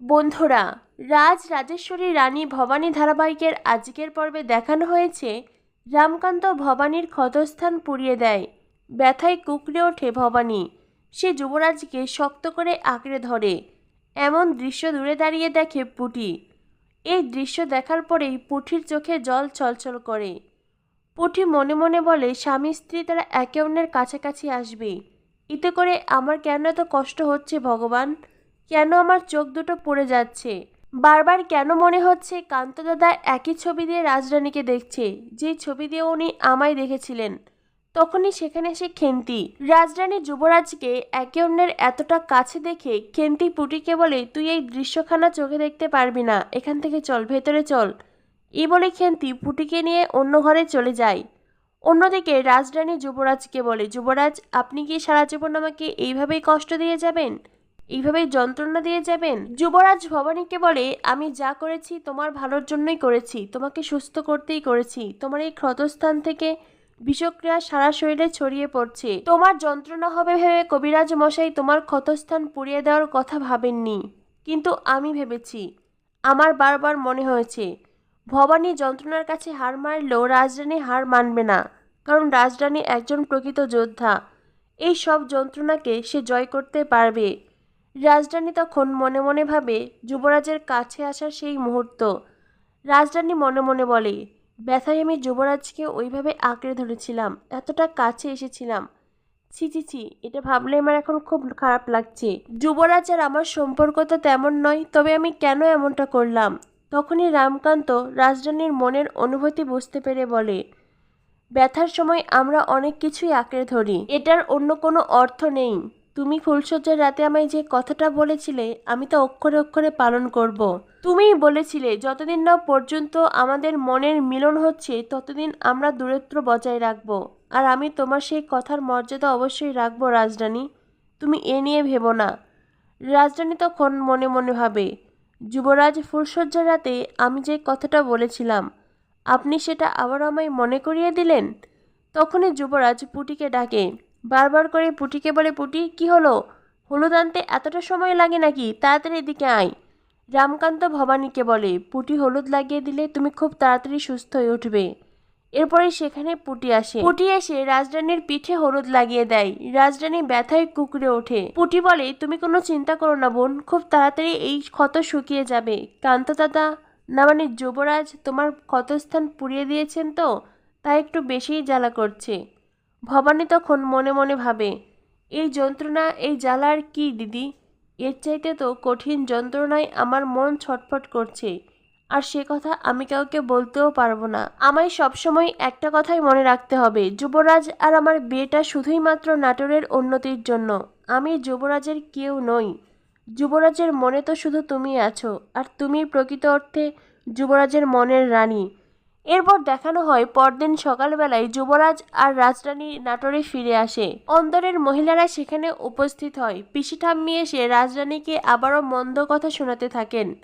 বন্ধুরা, রাজ রাজেশ্বরী রানী ভবানী ধারাবাহিকের আজকের পর্বে দেখানো হয়েছে রামকান্ত ভবানীর ক্ষতস্থান পুড়িয়ে দেয়, ব্যথায় কুকড়ে ওঠে ভবানী। সে যুবরাজকে শক্ত করে আঁকড়ে ধরে, এমন দৃশ্য দূরে দাঁড়িয়ে দেখে পুটি। এই দৃশ্য দেখার পরেই পুঠির চোখে জল ছলছল করে। পুঠি মনে মনে বলে, স্বামী স্ত্রী তারা একে অন্যের কাছাকাছি আসবে। এতে করে আমার কেন এত কষ্ট হচ্ছে ভগবান? কেন আমার চোখ দুটো পড়ে যাচ্ছে? বারবার কেন মনে হচ্ছে কান্ত দাদা একই ছবি দিয়ে রাজরানীকে দেখছে যে ছবি দিয়ে উনি আমায় দেখেছিলেন? তখনই সেখানে এসে খেন্তি। রাজরানী যুবরাজকে একে অন্যের এতটা কাছে দেখে খেন্তি পুটিকে বলে, তুই এই দৃশ্যখানা চোখে দেখতে পারবি না, এখান থেকে চল, ভেতরে চল। এই বলে খেন্তি পুটিকে নিয়ে অন্য ঘরে চলে যায়। অন্যদিকে রাজরানী যুবরাজকে বলে, যুবরাজ, আপনি কি সারা জীবন আমাকে এইভাবেই কষ্ট দিয়ে যাবেন? এইভাবেই যন্ত্রণা দিয়ে যাবেন? যুবরাজ ভবানীকে বলে, আমি যা করেছি, তোমার ভালোর জন্যই করেছি। তোমাকে সুস্থ করতেই করেছি। তোমার এই ক্ষতস্থান থেকে বিষক্রিয়া সারা শরীরে ছড়িয়ে পড়ছে। তোমার যন্ত্রণা হবে ভেবে কবিরাজ মশাই তোমার ক্ষতস্থান পুড়িয়ে দেওয়ার কথা ভাবেননি। কিন্তু আমি ভেবেছি, আমার বারবার মনে হয়েছে, ভবানী যন্ত্রণার কাছে হার মারলেও রাজরানী হার মানবে না। কারণ রাজরানী একজন প্রকৃত যোদ্ধা। এই সব যন্ত্রণাকে সে জয় করতে পারবে। রাজরানী তখন মনে মনে ভাবে যুবরাজের কাছে আসার সেই মুহূর্ত। রাজরানী মনে মনে বলে, ব্যথায় আমি যুবরাজকে ওইভাবে আঁকড়ে ধরেছিলাম, এতটা কাছে এসেছিলাম। ছি ছি ছি, এটা ভাবলে আমার এখন খুব খারাপ লাগছে। যুবরাজ আর আমার সম্পর্ক তো তেমন নয়, তবে আমি কেন এমনটা করলাম? তখনই রামকান্ত রাজরানীর মনের অনুভূতি বুঝতে পেরে বলে, ব্যথার সময় আমরা অনেক কিছুই আঁকড়ে ধরি, এটার অন্য কোনো অর্থ নেই। তুমি ফুলসজ্জার রাতে আমায় যে কথাটা বলেছিলে, আমি তা অক্ষরে অক্ষরে পালন করব। তুমিই বলেছিলে, যতদিন না পর্যন্ত আমাদের মনের মিলন হচ্ছে, ততদিন আমরা দূরত্ব বজায় রাখব। আর আমি তোমার সেই কথার মর্যাদা অবশ্যই রাখব, রাজরানী। তুমি এ নিয়ে ভেবো না। রাজরানী তখন মনে মনে ভাবে, যুবরাজ ফুলসজ্জার রাতে আমি যে কথাটা বলেছিলাম, আপনি সেটা আবার আমায় মনে করিয়ে দিলেন? তখনই যুবরাজ পুটিকে ডাকে বারবার করে পুটিকে বলে, পুটি, কি হলো? হলুদ আনতে এতটা সময় লাগে নাকি? তাড়াতাড়ি এদিকে আয়। রামকান্ত ভবানীকে বলে, পুটি হলুদ লাগিয়ে দিলে তুমি খুব তাড়াতাড়ি সুস্থ হয়ে উঠবে। এরপরে সেখানে পুটি আসে। পুটি এসে রাজরানীর পিঠে হলুদ লাগিয়ে দেয়। রাজরানী ব্যথায় কুকড়ে ওঠে। পুটি বলে, তুমি কোনো চিন্তা করো না বোন, খুব তাড়াতাড়ি এই ক্ষত শুকিয়ে যাবে। কান্ত দাদা না মানে যুবরাজ, তোমার ক্ষতস্থান পুড়িয়ে দিয়েছেন তো তা একটু বেশিই জ্বালা করছে। ভবানী তখন মনে মনে ভাবে, এই যন্ত্রণা, এই জ্বালা আর কি দিদি? এর চাইতে তো কঠিন যন্ত্রণায় আমার মন ছটফট করছে। আর সে কথা আমি কাউকে বলতেও পারব না। আমায় সবসময় একটা কথাই মনে রাখতে হবে, যুবরাজ আর আমার বিয়েটা শুধুই মাত্র নাটোরের উন্নতির জন্য। আমি যুবরাজের কেউ নই। যুবরাজের মনে তো শুধু তুমি আছো, আর তুমি প্রকৃত অর্থে যুবরাজের মনের রানী। এরপর দেখানো হয় পরদিন সকালবেলায় যুবরাজ আর রাজরানী নাটোরে ফিরে আসে। অন্দরের মহিলারা সেখানে উপস্থিত হয়। পিসি ঠাম্মি এসে রাজরানীকে আবারও মন্দ কথা শোনাতে থাকেন।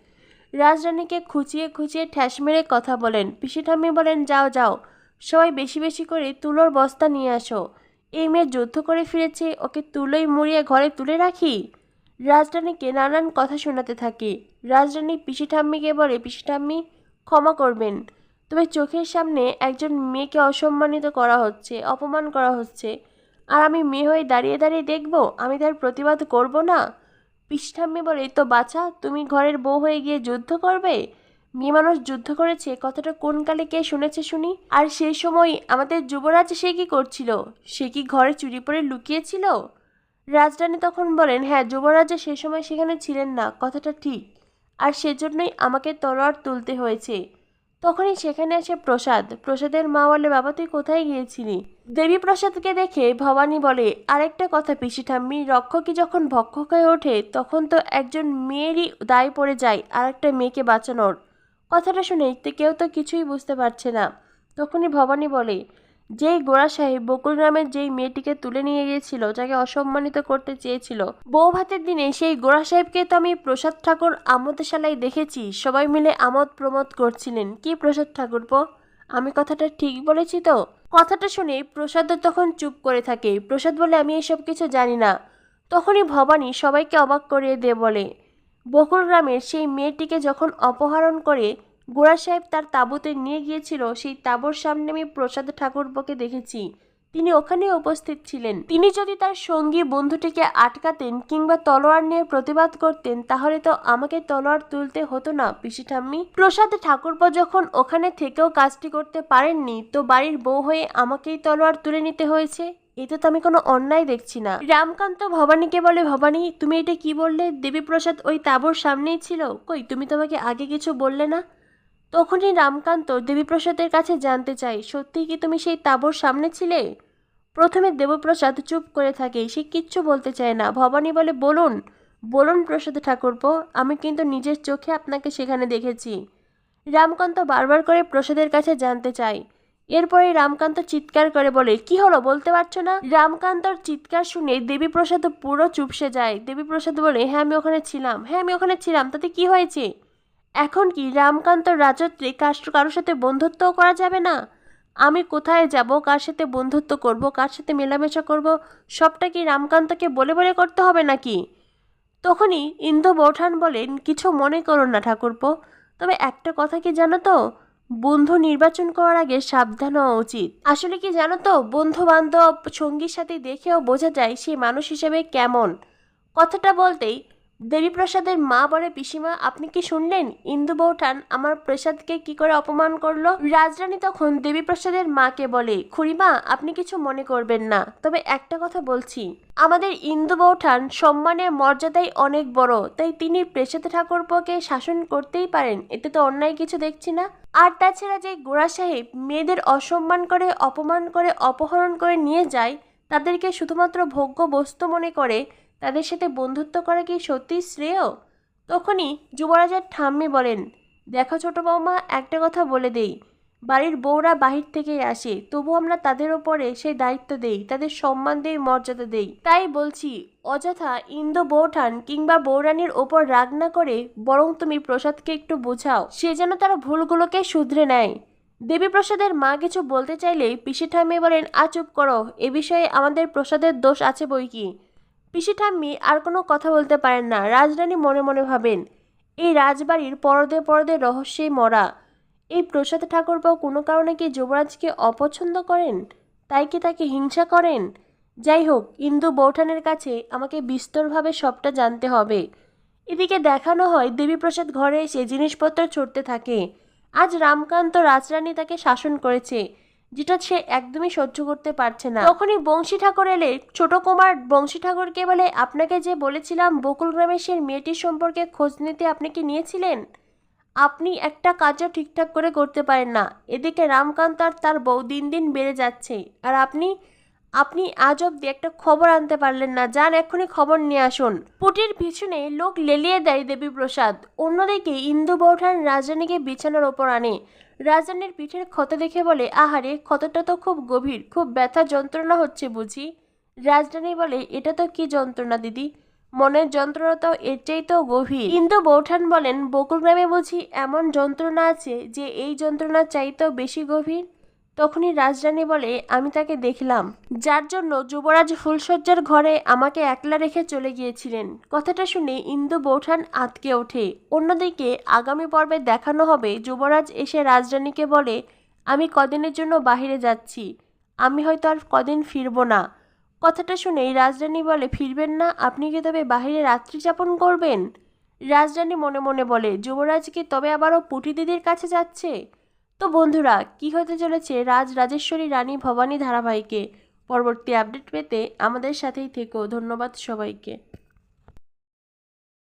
রাজরানীকে খুঁচিয়ে খুঁচিয়ে ঠ্যাস মেরে কথা বলেন। পিসি ঠাম্মি বলেন, যাও যাও, সবাই বেশি বেশি করে তুলোর বস্তা নিয়ে আসো। এই মেয়ে যুদ্ধ করে ফিরেছে, ওকে তুলোই মুড়িয়ে ঘরে তুলে রাখি? রাজরানীকে নানান কথা শোনাতে থাকে। রাজরানী পিসি ঠাম্মিকে বলে, পিসি ঠাম্মি, ক্ষমা করবেন। তবে চোখের সামনে একজন মেয়েকে অসম্মানিত করা হচ্ছে, অপমান করা হচ্ছে। আর আমি মেয়ে হয়ে দাঁড়িয়ে দাঁড়িয়ে দেখব? আমি তার প্রতিবাদ করব না? পিষ্ঠাম্মি বলে, তো বাছা, তুমি ঘরের বউ হয়ে গিয়ে যুদ্ধ করবে? মেয়ে মানুষ যুদ্ধ করেছে, কথাটা কোন কালে কে শুনেছে শুনি? আর সেই সময় আমাদের যুবরাজ সে কি করছিল? সে কি ঘরে চুরি পরে লুকিয়েছিল? রাজরানী তখন বলেন হ্যাঁ যুবরাজা সে সময় সেখানে ছিলেন না, কথাটা ঠিক। আর সেজন্যই আমাকে তলোয়ার তুলতে হয়েছে। তখনই সেখানে আসে প্রসাদ। প্রসাদের মা বলে, বাবা, তুই কোথায় গিয়েছিলি? দেবী প্রসাদকে দেখে ভবানী বলে, আরেকটা কথা পিসি ঠাম্মি, রক্ষকই যখন ভক্ষক হয়ে ওঠে, তখন তো একজন মেয়েরই দায় পড়ে যায় আর একটা মেয়েকে বাঁচানোর। কথাটা শুনে কেউ তো কিছুই বুঝতে পারছে না। তখনই ভবানী বলে যেই গোড়া সাহেব বকুল গ্রামের যেই মেয়েটিকে তুলে নিয়ে গিয়েছিল, যাকে অসম্মানিত করতে চেয়েছিল বউ ভাতের দিনে সেই গোড়া সাহেবকে তো আমি প্রসাদ ঠাকুর আমোদশালায় দেখেছি, সবাই মিলে আমোদ প্রমোদ করছিলেন। কি প্রসাদ ঠাকুর আমি কথাটা ঠিক বলেছি তো? কথাটা শুনে প্রসাদ তখন চুপ করে থাকে। প্রসাদ বলে, আমি এসব কিছু জানি না। তখনই ভবানী সবাইকে অবাক করিয়ে দিয়ে বলে, বকুল গ্রামের সেই মেয়েটিকে যখন অপহরণ করে গোড়া সাহেব তার তাঁবুতে নিয়ে গিয়েছিল, সেই তাঁবুর সামনে আমি প্রসাদ ঠাকুরপোকে দেখেছি। তিনি ওখানে উপস্থিত ছিলেন। তিনি যদি তার সঙ্গী বন্ধুটিকে আটকাতেন কিংবা তলোয়ার নিয়ে প্রতিবাদ করতেন, তাহলে তো আমাকে তলোয়ার তুলতে হতো না, পিসি ঠাম্মি। প্রসাদ ঠাকুরপো যখন ওখানে থেকেও কাজটি করতে পারেননি, তো বাড়ির বউ হয়ে আমাকেই তলোয়ার তুলে নিতে হয়েছে? এতে তো আমি কোনো অন্যায় দেখছি না। রামকান্ত ভবানীকে বলে, ভবানী, তুমি এটা কি বললে? দেবীপ্রসাদ ওই তাঁবুর সামনেই ছিল। কই, তুমি তোমাকে আগে কিছু বললে না? তখনই রামকান্ত দেবীপ্রসাদের কাছে জানতে চাই সত্যি কি তুমি সেই তাঁবুর সামনে ছিলে? প্রথমে দেবপ্রসাদ চুপ করে থাকে, সে কিচ্ছু বলতে চায় না। ভবানী বলে, বলুন বলুন প্রসাদ ঠাকুরপো, আমি কিন্তু নিজের চোখে আপনাকে সেখানে দেখেছি। রামকান্ত বারবার করে প্রসাদের কাছে জানতে চাই এরপরে রামকান্ত চিৎকার করে বলে, কি হলো, বলতে পারছ না? রামকান্তর চিৎকার শুনে দেবীপ্রসাদ পুরো চুপসে যায়। দেবীপ্রসাদ বলে হ্যাঁ আমি ওখানে ছিলাম হ্যাঁ আমি ওখানে ছিলাম, তাতে কি হয়েছে? এখন কি রামকান্ত রাজত্বে কার কারোর সাথে বন্ধুত্বও করা যাবে না? আমি কোথায় যাব? কার সাথে বন্ধুত্ব করব? কার সাথে মেলামেশা করব? সবটা কি রামকান্তকে বলে বলে করতে হবে নাকি? তখনই ইন্দু বৌঠান বলেন, কিছু মনে করো না ঠাকুরপো। তবে একটা কথা কি জানো তো? বন্ধু নির্বাচন করার আগে সাবধান হওয়া উচিত। আসলে কি জানো তো? বন্ধু বান্ধব সঙ্গীর সাথে দেখেও বোঝা যায় সে মানুষ হিসেবে কেমন। কথাটা বলতেই দেবীপ্রসাদের মা বলে পিসিমা, আপনি কি শুনলেন? ইন্দু বৌঠান আমার প্রসাদকে কি করে অপমান করল? রাজরানী তখন দেবীপ্রসাদের মাকে বলে, খুড়িমা, আপনি কিছু মনে করবেন না। তবে একটা কথা বলছি। আমাদের ইন্দু বৌঠান সম্মানের মর্যাদাই অনেক বড়। তাই তিনি প্রেসাদ ঠাকুরপোকে শাসন করতেই পারেন। এতে তো অন্যায় কিছু দেখছি না। আর তাছাড়া যে গোড়া সাহেব মেয়েদের অসম্মান করে, অপমান করে, অপহরণ করে নিয়ে যায়, তাদেরকে শুধুমাত্র ভোগ্য বস্তু মনে করে তাদের সাথে বন্ধুত্ব করা কি সত্যিই শ্রেয়? তখনই যুবরাজের ঠাম্মি বলেন, দেখো ছোট বৌমা, একটা কথা বলে দেই। বাড়ির বউরা বাহির থেকেই আসে, তবু আমরা তাদের ওপরে সেই দায়িত্ব দেই, তাদের সম্মান দেই, মর্যাদা দেই। তাই বলছি, অযথা ইন্দ্র বৌঠান কিংবা বৌরানীর ওপর রাগ না করে বরং তুমি প্রসাদকে একটু বোঝাও। সে যেন তার ভুলগুলোকে শুধরে নেয়। দেবীপ্রসাদের মা কিছু বলতে চাইলে পিসি ঠাম্মি বলেন, আ, চুপ করো। এ বিষয়ে আমাদের প্রসাদের দোষ আছে বই কি? পিসি ঠাম্মি আর কোনো কথা বলতে পারেন না। রাজরানী মনে মনে ভাবেন, এই রাজবাড়ির পরদে পরদে রহস্যেই মরা। এই প্রসাদ ঠাকুরবাবু কোনো কারণে কি যুবরাজকে অপছন্দ করেন? তাই কি তাকে হিংসা করেন? যাই হোক, ইন্দু বৌঠানের কাছে আমাকে বিস্তরভাবে সবটা জানতে হবে। এদিকে দেখানো হয় দেবীপ্রসাদ ঘরে এসে জিনিসপত্র ছড়তে থাকে। আজ রামকান্ত রাজরানী তাকে শাসন করেছে। যেটা সে একদমই সহ্য করতে পারছে না। তখনই বংশী ঠাকুর এলে, ছোট কুমার বংশী ঠাকুরকে বলে, আপনাকে যে বলেছিলাম বকুল গ্রামের সেই মেয়েটির সম্পর্কে খোঁজ নিতে আপনি কি নিয়েছিলেন? আপনি একটা কাজও ঠিকঠাক করে করতে পারেন না। এদিকে রামকান্ত আর তার বউ দিন দিন বেড়ে যাচ্ছে। আর আপনি আপনি আজ অব্দি একটা খবর আনতে পারলেন না। যান, এক্ষুনি খবর নিয়ে আসুন। পুটির পিছনে লোক লেলিয়ে দেয় দেবীপ্রসাদ। অন্যদিকে ইন্দু বৌঠান রাজধানীকে বিছানার ওপর আনে। রাজধানীর পিঠের ক্ষত দেখে বলে, আহারে, ক্ষতটা তো খুব গভীর, খুব ব্যথা যন্ত্রণা হচ্ছে বুঝি? রাজরানী বলে, এটা তো কি যন্ত্রণা দিদি? মনের যন্ত্রণা তো এর তো গভীর। কিন্তু বৌঠান বলেন, বকুল গ্রামে বুঝি এমন যন্ত্রণা আছে যে এই যন্ত্রণা চাইতেও বেশি গভীর? তখনই রাজরানী বলে, আমি তাকে দেখলাম। যার জন্য যুবরাজ ফুলশয্যার ঘরে আমাকে একলা রেখে চলে গিয়েছিলেন। কথাটা শুনে ইন্দু বৌঠান আতকে ওঠে। অন্যদিকে আগামী পর্বে দেখানো হবে, যুবরাজ এসে রাজরানীকে বলে, আমি কদিনের জন্য বাহিরে যাচ্ছি। আমি হয়তো আর কদিন ফিরবো না। কথাটা শুনেই রাজরানী বলে, ফিরবেন না? আপনি কি তবে বাহিরে রাত্রি যাপন করবেন? রাজরানী মনে মনে বলে, যুবরাজ কি তবে আবারও পুটি দিদির কাছে যাচ্ছে? তো বন্ধুরা, কি হতে চলেছে? রাজ রাজেশ্বরী রানী ভবানী ধারাবাহিকে পরবর্তী আপডেট পেতে আমাদের সাথেই থেকো। ধন্যবাদ সবাইকে।